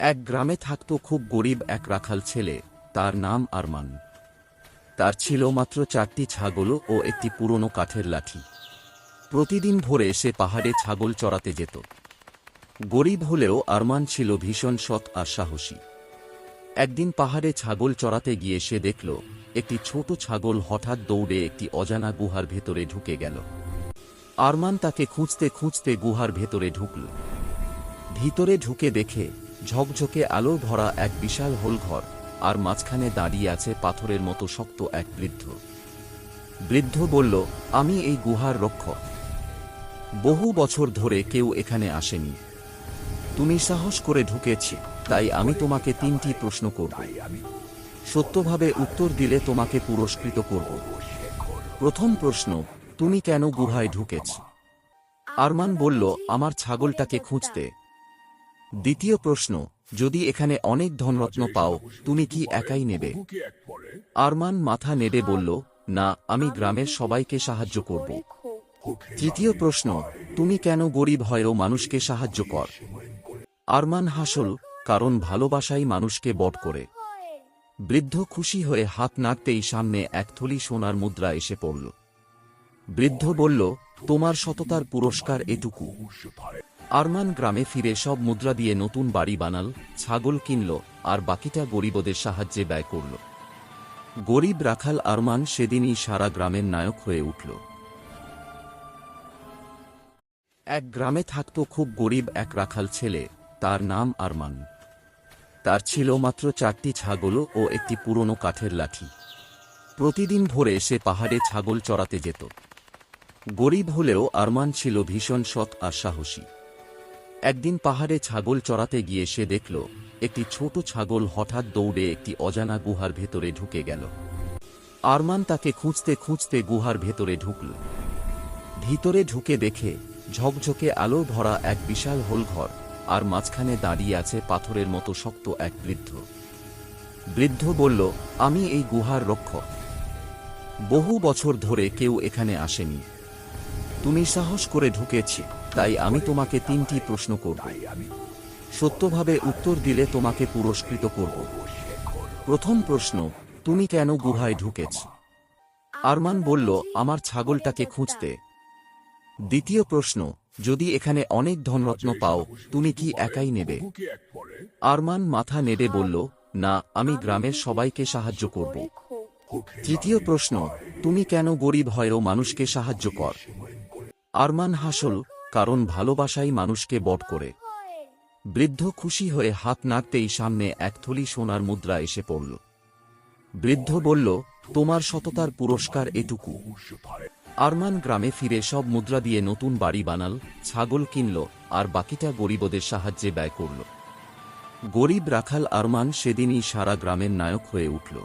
এক গ্রামে থাকত খুব গরিব এক রাখাল ছেলে, তার নাম আরমান। তার ছিল মাত্র চারটি ছাগল ও একটি পুরনো কাঠের লাঠি। প্রতিদিন ভোরে সে পাহাড়ে ছাগল চড়াতে যেত। গরিব হলেও আরমান ছিল ভীষণ সৎ আর সাহসী। একদিন পাহাড়ে ছাগল চড়াতে গিয়ে সে দেখল, একটি ছোট ছাগল হঠাৎ দৌড়ে একটি অজানা গুহার ভেতরে ঢুকে গেল। আরমান তাকে খুঁজতে খুঁজতে গুহার ভেতরে ঢুকল। ভিতরে ঢুকে দেখে ঝকঝকে আলো ভরা এক বিশাল হোলঘর, আর মাঝখানে দাঁড়িয়ে আছে পাথরের মতো শক্ত এক বৃদ্ধ। বৃদ্ধ বলল, আমি এই গুহার রক্ষক। বহু বছর ধরে কেউ এখানে আসেনি। তুমি সাহস করে ঢুকেছি, তাই আমি তোমাকে তিনটি প্রশ্ন করব। সত্যভাবে উত্তর দিলে তোমাকে পুরস্কৃত করব। প্রথম প্রশ্ন, তুমি কেন গুহায় ঢুকেছ? আরমান বলল, আমার ছাগলটাকে খুঁজতে দ্বিতীয় প্রশ্ন, যদি এখানে অনেক ধনরত্ন পাও, তুমি কি একাই নেবে? আরমান মাথা নেড়ে বলল, না, আমি গ্রামের সবাইকে সাহায্য করব। তৃতীয় প্রশ্ন, তুমি কেন গরিব হয়েও মানুষকে সাহায্য কর? আরমান হাসল, কারণ ভালোবাসাই মানুষকে বট করে। বৃদ্ধ খুশি হয়ে হাত নাড়তেই সামনে এক থলি সোনার মুদ্রা এসে পড়ল। বৃদ্ধ বলল, তোমার সততার পুরস্কার এটুকু। আরমান গ্রামে ফিরে সব মুদ্রা দিয়ে নতুন বাড়ি বানাল, ছাগল কিনল আর বাকিটা গরিবদের সাহায্যে ব্যয় করল। গরিব রাখাল আরমান সেদিনই সারা গ্রামের নায়ক হয়ে উঠল। এক গ্রামে থাকত খুব গরিব এক রাখাল ছেলে, তার নাম আরমান। তার ছিল মাত্র চারটি ছাগল ও একটি পুরনো কাঠের লাঠি। প্রতিদিন ভোরে সে পাহাড়ে ছাগল চড়াতে যেত। গরিব হলেও আরমান ছিল ভীষণ সৎ আর সাহসী। একদিন পাহাড়ে ছাগল চড়াতে গিয়ে সে দেখল, একটি ছোট ছাগল হঠাৎ দৌড়ে একটি অজানা গুহার ভেতরে ঢুকে গেল। আরমান তাকে খুঁজতে খুঁজতে গুহার ভেতরে ঢুকল। ভিতরে ঢুকে দেখে ঝকঝকে আলো ভরা এক বিশাল হোলঘর, আর মাঝখানে দাঁড়িয়ে আছে পাথরের মতো শক্ত এক বৃদ্ধ। বৃদ্ধ বলল, আমি এই গুহার রক্ষক। বহু বছর ধরে কেউ এখানে আসেনি। তুমি সাহস করে ঢুকেছি। তাই আমি তোমাকে তিনটি প্রশ্ন করব। সত্যভাবে উত্তর দিলে তোমাকে পুরস্কৃত করব। প্রথম প্রশ্ন, তুমি কেন গুহায় ঢুকেছ? আরমান বলল, আমার ছাগলটাকে খুঁজতে। দ্বিতীয় প্রশ্ন, যদি এখানে অনেক ধনরত্ন পাও, তুমি কি একাই নেবে? আরমান মাথা নেড়ে বলল, না, আমি গ্রামের সবাইকে সাহায্য করব। তৃতীয় প্রশ্ন, তুমি কেন গরিব হয়েও মানুষকে সাহায্য কর? আরমান হাসল কারণ ভালোবাসাই মানুষকে বট করে। বৃদ্ধ খুশি হয়ে হাত নাড়তেই সামনে এক থলি সোনার মুদ্রা এসে পড়ল। বৃদ্ধ বলল, তোমার সততার পুরস্কার এটুকু। আরমান গ্রামে ফিরে সব মুদ্রা দিয়ে নতুন বাড়ি বানাল, ছাগল কিনল, আর বাকিটা গরিবদের সাহায্যে ব্যয় করল। গরিব রাখাল আরমান সেদিনই সারা গ্রামের নায়ক হয়ে উঠল।